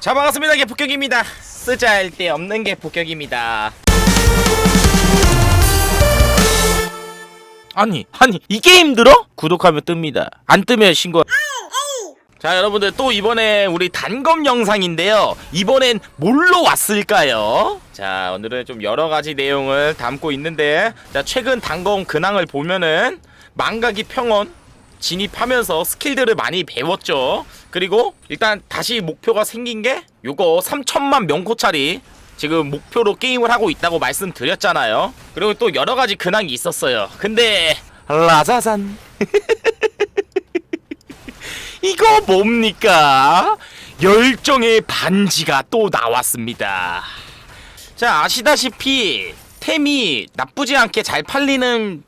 자 반갑습니다. 개폭격입니다. 때 없는 개폭격입니다. 아니 아니 이게 힘들어? 구독하면 뜹니다. 안 뜨면 신고. 자 여러분들 또 이번에 우리 단검 영상인데요. 이번엔 뭘로 왔을까요? 자 오늘은 좀 여러가지 내용을 담고 있는데 자 최근 단검 근황을 보면은 망각이 평온 진입하면서 스킬들을 많이 배웠죠 그리고 일단 다시 목표가 생긴 게 요거 3천만 명코짜리 지금 목표로 게임을 하고 있다고 말씀드렸잖아요 그리고 또 여러 가지 근황이 있었어요 근데 라자잔 이거 뭡니까? 열정의 반지가 또 나왔습니다. 자, 아시다시피 템이 나쁘지 않게 잘 팔리는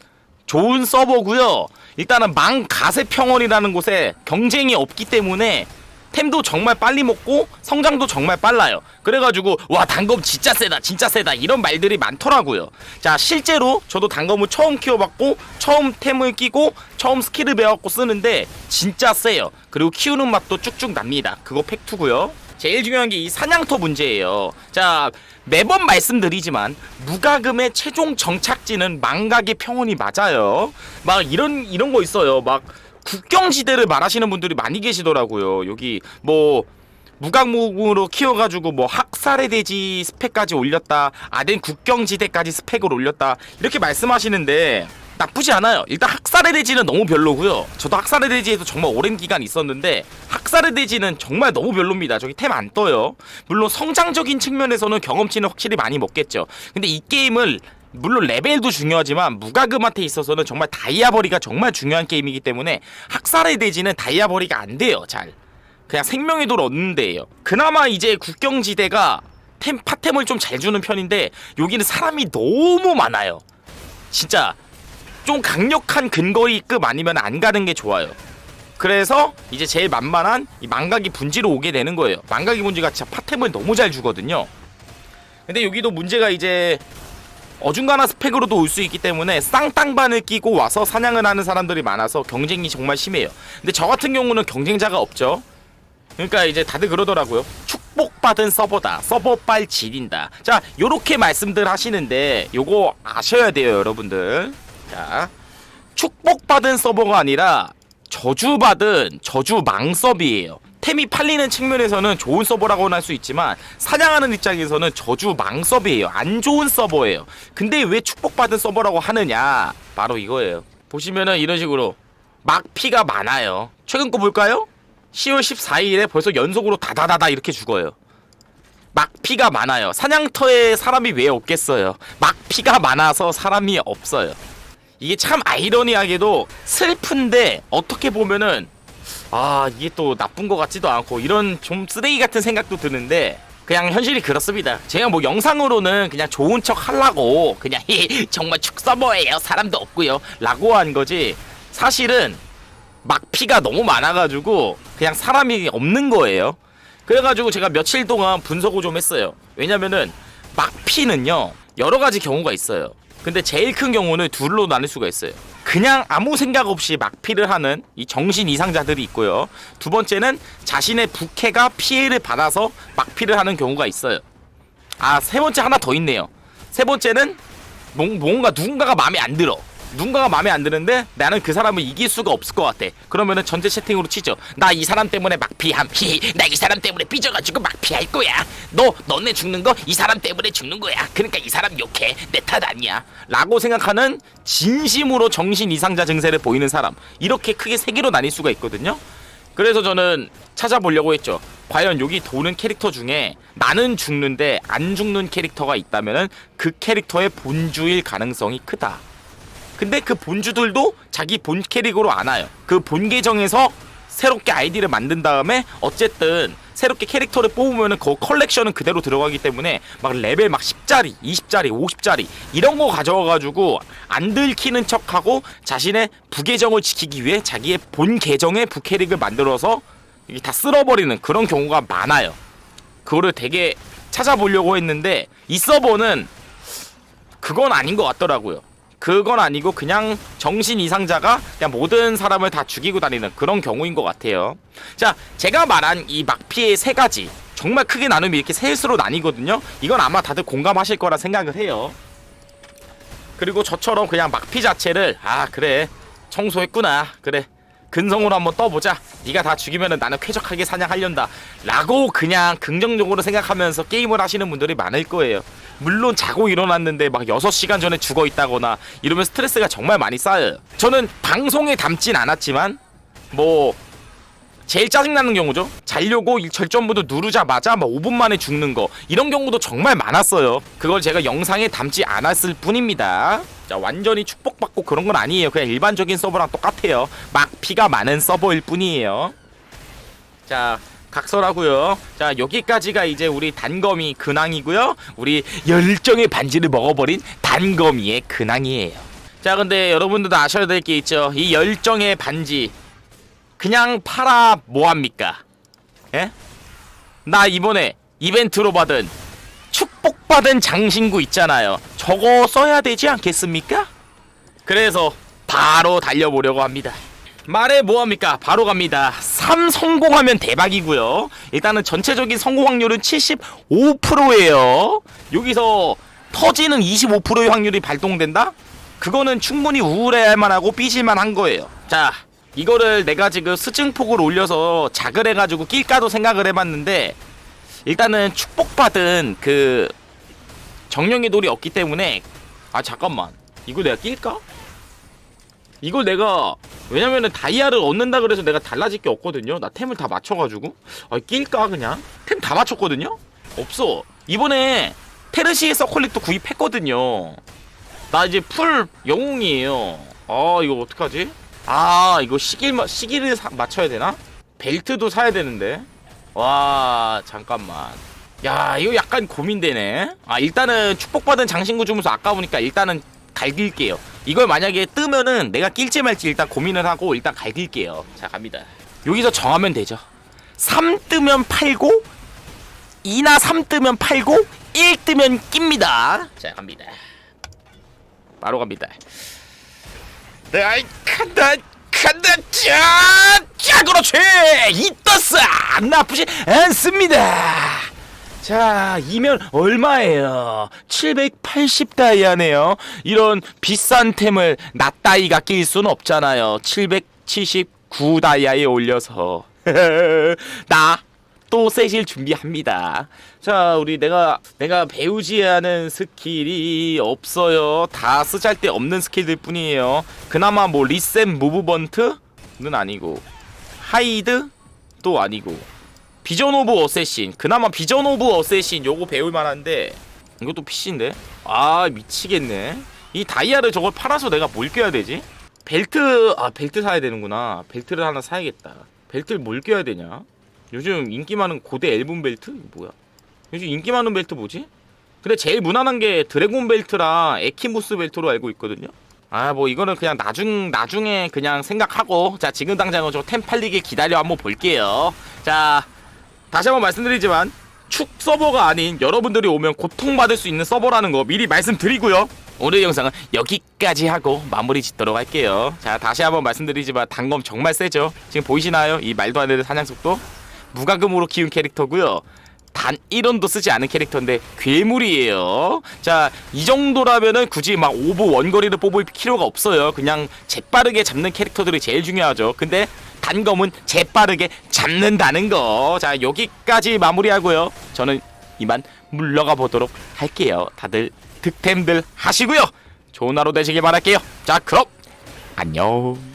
좋은 서버고요. 일단은 망 가세 평원이라는 곳에 경쟁이 없기 때문에 템도 정말 빨리 먹고 성장도 정말 빨라요. 그래가지고 와 단검 진짜 세다 진짜 세다 이런 말들이 많더라고요. 자 실제로 저도 단검을 처음 키워봤고 처음 템을 끼고 처음 스킬을 배웠고 쓰는데 진짜 세요. 그리고 키우는 맛도 쭉쭉 납니다. 그거 팩트고요. 제일 중요한 게 이 사냥터 문제예요. 자 매번 말씀드리지만 무가금의 최종 정착지는 망각의 평원이 맞아요. 막 이런 이런 거 있어요. 막 국경지대를 말하시는 분들이 많이 계시더라고요. 여기 뭐 무각목으로 키워가지고 뭐 학살의 대지 스펙까지 올렸다. 아덴 국경지대까지 스펙을 올렸다. 이렇게 말씀하시는데 나쁘지 않아요. 일단 학살의 대지는 너무 별로고요. 저도 학살의 대지에서 정말 오랜 기간 있었는데 학살의 대지는 정말 너무 별로입니다. 저기 템 안 떠요. 물론 성장적인 측면에서는 경험치는 확실히 많이 먹겠죠. 근데 이 게임을 물론 레벨도 중요하지만 무가금한테 있어서는 정말 다이아버리가 정말 중요한 게임이기 때문에 학살의 대지는 다이아버리가 안 돼요. 잘. 그냥 생명의 돌 얻는 데예요. 그나마 이제 국경지대가 템 파템을 좀 잘 주는 편인데 여기는 사람이 너무 많아요. 진짜 좀 강력한 근거리급 아니면 안 가는 게 좋아요. 그래서 이제 제일 만만한 이 망각이 분지로 오게 되는 거예요. 망각이 분지가 진짜 파템을 너무 잘 주거든요. 근데 여기도 문제가 이제 어중간한 스펙으로도 올 수 있기 때문에 쌍땅반을 끼고 와서 사냥을 하는 사람들이 많아서 경쟁이 정말 심해요. 근데 저 같은 경우는 경쟁자가 없죠. 그러니까 이제 다들 그러더라고요. 축복받은 서버다. 서버빨 지린다. 자, 요렇게 말씀들 하시는데 요거 아셔야 돼요, 여러분들. 자, 축복받은 서버가 아니라 저주받은 저주 망 서비예요. 템이 팔리는 측면에서는 좋은 서버라고는 할 수 있지만 사냥하는 입장에서는 저주 망 서비예요. 안 좋은 서버예요. 근데 왜 축복받은 서버라고 하느냐? 바로 이거예요. 보시면은 이런 식으로 막피가 많아요. 최근 거 볼까요? 10월 14일에 벌써 연속으로 다다다다 이렇게 죽어요. 막피가 많아요. 사냥터에 사람이 왜 없겠어요? 막피가 많아서 사람이 없어요. 이게 참 아이러니하게도 슬픈데 어떻게 보면은 아 이게 또 나쁜 것 같지도 않고 이런 좀 쓰레기 같은 생각도 드는데 그냥 현실이 그렇습니다. 제가 뭐 영상으로는 그냥 좋은 척 하려고 그냥 정말 축서버예요. 사람도 없고요. 라고 한 거지. 사실은 막피가 너무 많아가지고 그냥 사람이 없는 거예요. 그래가지고 제가 며칠 동안 분석을 좀 했어요. 왜냐면은 막피는요 여러 가지 경우가 있어요. 근데 제일 큰 경우는 둘로 나눌 수가 있어요. 그냥 아무 생각 없이 막피를 하는 이 정신 이상자들이 있고요. 두 번째는 자신의 부캐가 피해를 받아서 막피를 하는 경우가 있어요. 아, 세 번째 하나 더 있네요. 세 번째는 뭔- 뭔가 누군가가 마음에 안 들어. 누군가가 마음에 안 드는데 나는 그 사람을 이길 수가 없을 것 같아. 그러면은 전체 채팅으로 치죠. 나 이 사람 때문에 막 피함. 나 이 사람 때문에 삐져가지고 막 피할 거야. 너 너네 죽는 거 이 사람 때문에 죽는 거야. 그러니까 이 사람 욕해. 내 탓 아니야. 라고 생각하는 진심으로 정신 이상자 증세를 보이는 사람. 이렇게 크게 세 개로 나뉠 수가 있거든요. 그래서 저는 찾아보려고 했죠. 과연 여기 도는 캐릭터 중에 나는 죽는데 안 죽는 캐릭터가 있다면은 그 캐릭터의 본주일 가능성이 크다. 근데 그 본주들도 자기 본 캐릭으로 안 와요. 그 본 계정에서 새롭게 아이디를 만든 다음에 어쨌든 새롭게 캐릭터를 뽑으면은 그 컬렉션은 그대로 들어가기 때문에 막 레벨 막 10짜리, 20짜리, 50짜리 이런 거 가져와가지고 안 들키는 척하고 자신의 부계정을 지키기 위해 자기의 본 계정의 부캐릭을 만들어서 이게 다 쓸어버리는 그런 경우가 많아요. 그거를 되게 찾아보려고 했는데 이 서버는 그건 아닌 것 같더라고요. 그건 아니고 그냥 정신 이상자가 그냥 모든 사람을 다 죽이고 다니는 그런 경우인 것 같아요. 자, 제가 말한 이 막피의 세 가지 정말 크게 나누면 이렇게 셋으로 나뉘거든요. 이건 아마 다들 공감하실 거라 생각을 해요. 그리고 저처럼 그냥 막피 자체를 아 그래 청소했구나 그래 근성으로 한번 떠보자. 네가 다 죽이면은 나는 쾌적하게 사냥하련다. 라고 그냥 긍정적으로 생각하면서 게임을 하시는 분들이 많을 거예요. 물론 자고 일어났는데 막 6시간 전에 죽어 있다거나 이러면 스트레스가 정말 많이 쌓여요. 저는 방송에 담진 않았지만 뭐 제일 짜증나는 경우죠. 자려고 이 절전부도 누르자마자 막 5분 만에 죽는 거 이런 경우도 정말 많았어요. 그걸 제가 영상에 담지 않았을 뿐입니다. 자 완전히 축복받고 그런 건 아니에요. 그냥 일반적인 서버랑 똑같아요. 막 피가 많은 서버일 뿐이에요. 자 각설하고요. 자 여기까지가 이제 우리 단검이 근황이고요. 우리 열정의 반지를 먹어버린 단검이의 근황이에요. 자 근데 여러분들도 아셔야 될 게 있죠. 이 열정의 반지 그냥 팔아 뭐합니까? 예? 나 이번에 이벤트로 받은 축복받은 장신구 있잖아요. 저거 써야 되지 않겠습니까? 그래서 바로 달려보려고 합니다. 말해 뭐합니까? 바로 갑니다. 3 성공하면 대박이고요. 일단은 전체적인 성공 확률은 75%예요. 여기서 터지는 25%의 확률이 발동된다? 그거는 충분히 우울해할 만하고 삐질만 한 거예요. 자, 이거를 내가 지금 스증폭을 올려서 작을 해가지고 낄까도 생각을 해봤는데 일단은 축복받은 그 정령의 돌이 없기 때문에 아 잠깐만. 이거 내가 낄까? 이걸 내가 왜냐면은 다이아를 얻는다 그래서 내가 달라질 게 없거든요. 나 템을 다 맞춰가지고. 아 낄까 그냥? 템 다 맞췄거든요? 없어. 이번에 테르시의 서클릿도 구입했거든요. 나 이제 풀 영웅이에요. 아 이거 어떡하지? 아 이거 마- 시기를 사- 맞춰야 되나? 벨트도 사야 되는데. 와 잠깐만. 야 이거 약간 고민되네. 아 일단은 축복받은 장신구 주문서 아까우니까 일단은 갈길게요. 이걸 만약에 뜨면은 내가 낄지 말지 일단 고민을 하고 일단 갈길게요. 자 갑니다. 여기서 정하면 되죠. 3 뜨면 팔고 2나 3 뜨면 팔고 1 뜨면 낍니다. 자 갑니다. 바로 갑니다 네, 아이 간다 간다 자, 자 그렇지 이 떴어! 나쁘지 않습니다! 자 이면 얼마예요? 780 다이아네요. 이런 비싼 템을 낫다이가 낄순 없잖아요. 779 다이아에 올려서. 나 또 세실 준비합니다. 자, 우리 내가 내가 배우지 않은 스킬이 없어요. 다 쓰잘데 없는 스킬들 뿐이에요. 그나마 뭐 리셋 무브번트는 아니고 하이드 도 아니고 비전 오브 어세신. 그나마 비전 오브 어세신 요거 배울 만한데 이것도 PC인데? 아 미치겠네. 이 다이아를 저걸 팔아서 내가 뭘 껴야 되지? 벨트 아 벨트 사야 되는구나. 벨트를 하나 사야겠다. 벨트를 뭘 껴야 되냐 요즘 인기 많은 고대 앨범 벨트 뭐야 요즘 인기 많은 벨트 뭐지 근데 제일 무난한 게 드래곤 벨트랑 에키모스 벨트로 알고 있거든요 아 뭐 이거는 그냥 나중 나중에 그냥 생각하고 자 지금 당장은 저템 팔리길 기다려 한번 볼게요 자 다시 한번 말씀드리지만 축 서버가 아닌 여러분들이 오면 고통받을 수 있는 서버라는 거 미리 말씀드리고요. 오늘 영상은 여기까지 하고 마무리 짓도록 할게요. 자, 다시 한번 말씀드리지만 단검 정말 세죠? 지금 보이시나요? 이 말도 안 되는 사냥 속도? 무과금으로 키운 캐릭터고요. 단 1원도 쓰지 않은 캐릭터인데 괴물이에요. 자, 이 정도라면은 굳이 막 오버 원거리를 뽑을 필요가 없어요. 그냥 재빠르게 잡는 캐릭터들이 제일 중요하죠. 근데 단검은 재빠르게 잡는다는 거. 자, 여기까지 마무리하고요. 저는 이만 물러가 보도록 할게요. 다들 득템들 하시고요. 좋은 하루 되시길 바랄게요. 자, 그럼 안녕.